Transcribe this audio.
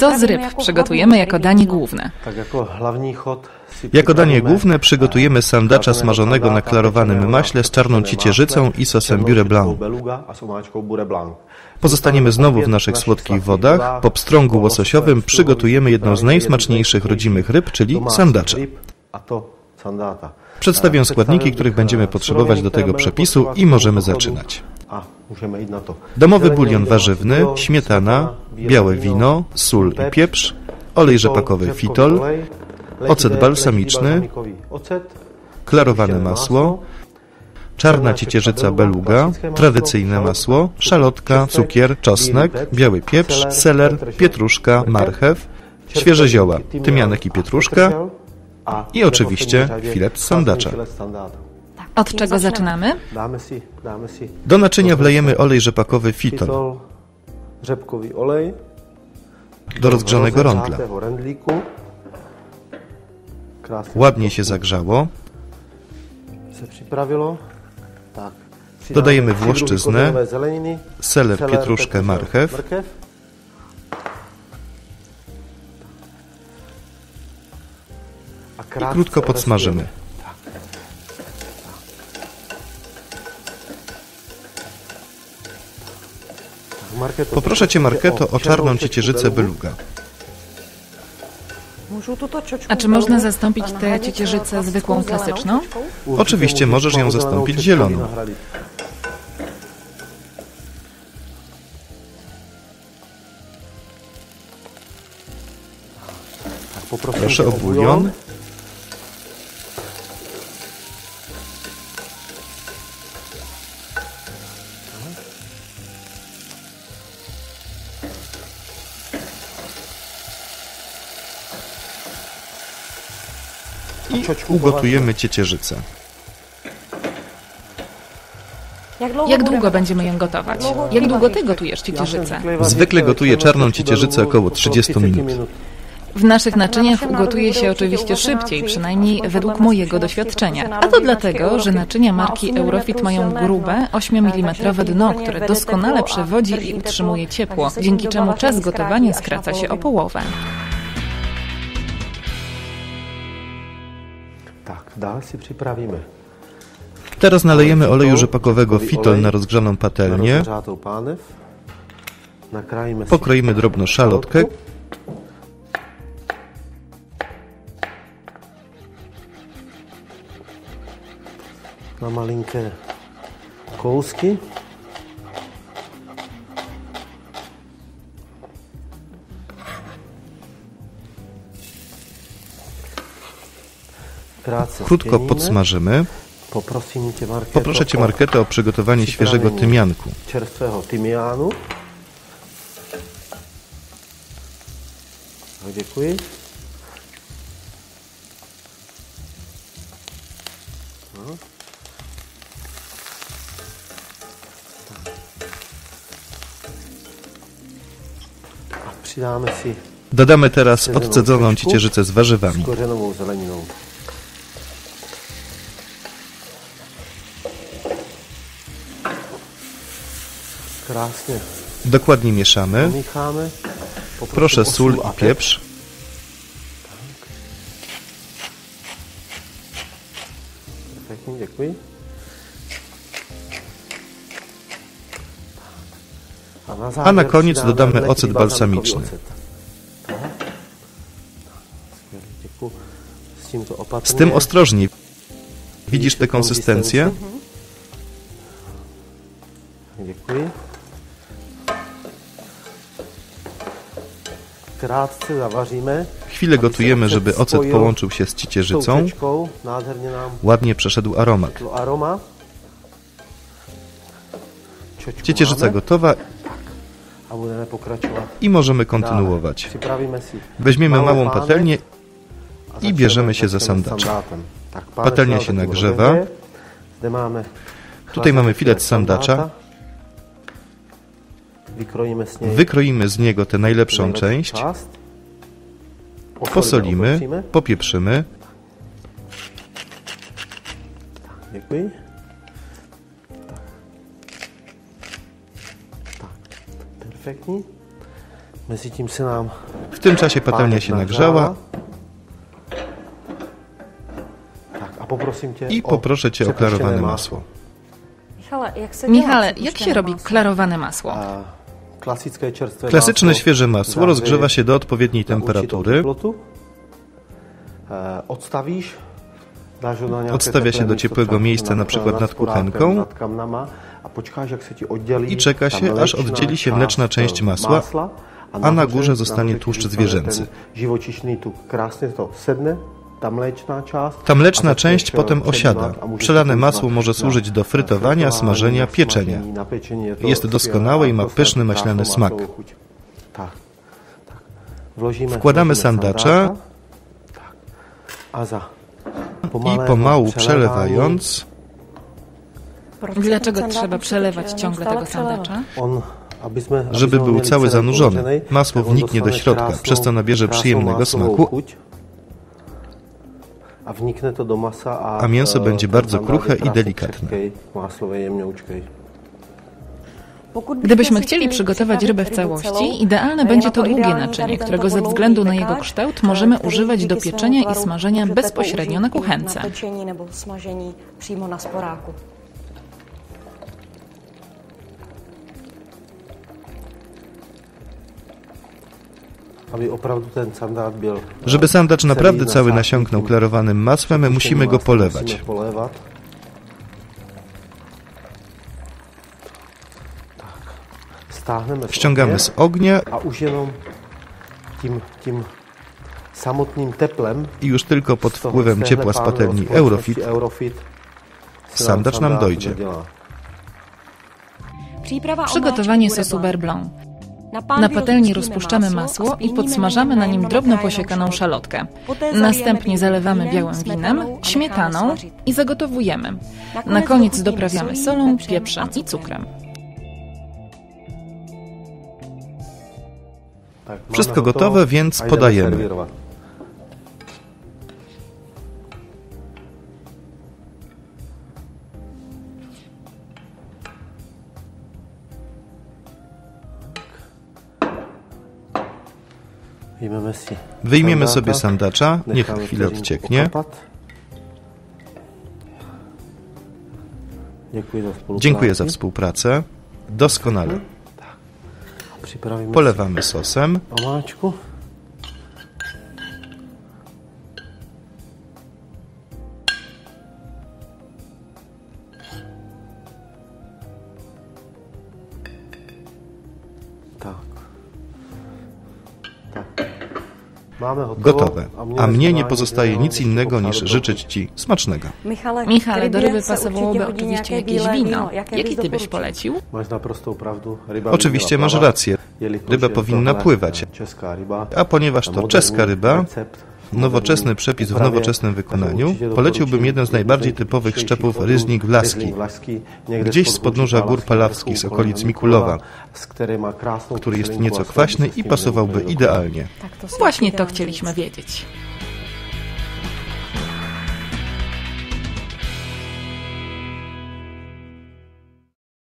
Co z ryb przygotujemy jako danie główne? Tak jako danie główne przygotujemy sandacza smażonego na klarowanym maśle z czarną ciecierzycą i sosem špičkou Blanc. Pozostaniemy znowu w naszych słodkich wodach. Po pstrągu łososiowym przygotujemy jedną z najsmaczniejszych rodzimych ryb, czyli sandacza. Przedstawię E, składniki, których będziemy potrzebować do tego przepisu i możemy zaczynać. A, můžeme jít na to. Domowy bulion warzywny, śmietana, białe wino, sól i pieprz, olej rzepakowy fitol, ocet balsamiczny, klarowane masło, czarna ciecierzyca beluga, tradycyjne masło, szalotka, cukier, czosnek, biały pieprz, seler, pietruszka, marchew, świeże zioła, tymianek i pietruszka i oczywiście filet sandacza. Od czego zaczynamy? Do naczynia wlejemy olej rzepakowy fitol. řepkový olej, Do rozgrzanego. Krásně Ładnie się zagrzało. Tak. Dodajemy włoszczyznę, Seler, pietruszkę, marchew. I krótko podsmażymy. Poproszę Cię, Marketo, o czarną ciecierzycę beluga. A czy można zastąpić tę ciecierzycę zwykłą, klasyczną? Oczywiście możesz ją zastąpić zieloną. Tak, Proszę o bulion. I ugotujemy ciecierzycę. Jak długo będziemy ją gotować? Jak długo ty gotujesz ciecierzycę? Zwykle gotuję czarną ciecierzycę około 30 minut. W naszych naczyniach gotuje się oczywiście szybciej, przynajmniej według mojego doświadczenia. A to dlatego, że naczynia marki Eurofit mają grube, 8 mm dno, które doskonale przewodzi i utrzymuje ciepło, dzięki czemu czas gotowania skraca się o połowę. Dále si připravíme Teraz nalejemy oleju rzepakowego fitol na rozgrzaną patelnię. Pokroimy drobno szalotkę. na malinké kousky. Krótko podsmażymy. Poproszę Cię, Marketę, o przygotowanie świeżego tymianku. No, Děkuji. No. Tak. Dodamy teraz odcedzoną ciecierzycę z warzywami. Dokładnie mieszamy. Proszę sól i pieprz. Děkuji. A na, A na koniec dodamy ocet balsamiczny. Tak. Z tym ostrożnie. Widzisz tę konsystencję? Děkuji. Chwilę gotujemy, żeby ocet połączył się z ciecierzycą. Ładnie przeszedł aromat. Ciecierzyca gotowa i możemy kontynuować. Weźmiemy małą patelnię i bierzemy się za sandacza. Tak, Patelnia się nagrzewa. Tutaj mamy filet sandacza. Wykroimy z niego tę najlepszą część. Posolimy, popieprzymy. Tak. tak. Nám W tym czasie patelnia się nagrzała Tak i o poproszę cię o klarowane masło. Michale, jak się robi klarowane masło? Klasyczne świeże masło rozgrzewa się do odpowiedniej určitou temperatury. E, Odstawia się do ciepłego miejsca, na przykład nad kuchenką. I czeka się, aż oddzieli się mleczna część masła, a na górze zostanie tłuszcz zwierzęcy. Ta část. Ta mleczna część potem osiada. Przelane masło może służyć do frytowania, smażenia, pieczenia. Jest skvělá doskonały i ma pyszny, maślany smak. Tak, tak. Wkładamy sandacza Tak. I pomału przelewając, Dlaczego trzeba przelewać ciągle tego sandacza? Żeby był cały zanurzony. Masło wniknie do środka, przez to nabierze przyjemnego smaku. A wnikne to do masa a, A mięso e, będzie bardzo kruche i delikatne. Gdybyśmy chcieli przygotować rybę w całości, idealne będzie to długie naczynie, którego ze względu na jego kształt který możemy używać do pieczenia i smażenia bezpośrednio na kuchence. Żeby sandacz naprawdę cały nasiąknął klarowanym masłem, Musimy go polewać. Tak. Ściągamy z ognia. I już tylko pod wpływem ciepła z patelni Eurofit. Sandacz nam dojdzie. Przygotowanie sosu blanc. Na patelni rozpuszczamy masło i podsmażamy na nim drobno posiekaną szalotkę. Następnie zalewamy białym winem, śmietaną i zagotowujemy. Na koniec doprawiamy solą, pieprzem i cukrem. Tak, Wszystko gotowe, więc podajemy. Wyjmiemy sobie sandacza, niech chwilę odcieknie. Dziękuję za współpracę. Doskonale. Připravíme Polewamy sosem. Gotowe. A mnie nie pozostaje nic innego niż życzyć Ci smacznego. Michale, Michale, do ryby pasowałoby oczywiście jakieś wino. Jaké Jaki ty byś polecił? Oczywiście masz rację. Ryba powinna pływać. A ponieważ to czeska ryba, nowoczesny przepis w nowoczesnym wykonaniu, poleciłbym jeden z najbardziej typowych szczepów Vlaski, někde Gdzieś z podnóża gór Palavských z okolic Mikulowa, który jest nieco kwaśny i pasowałby idealnie. Właśnie to chcieliśmy wiedzieć.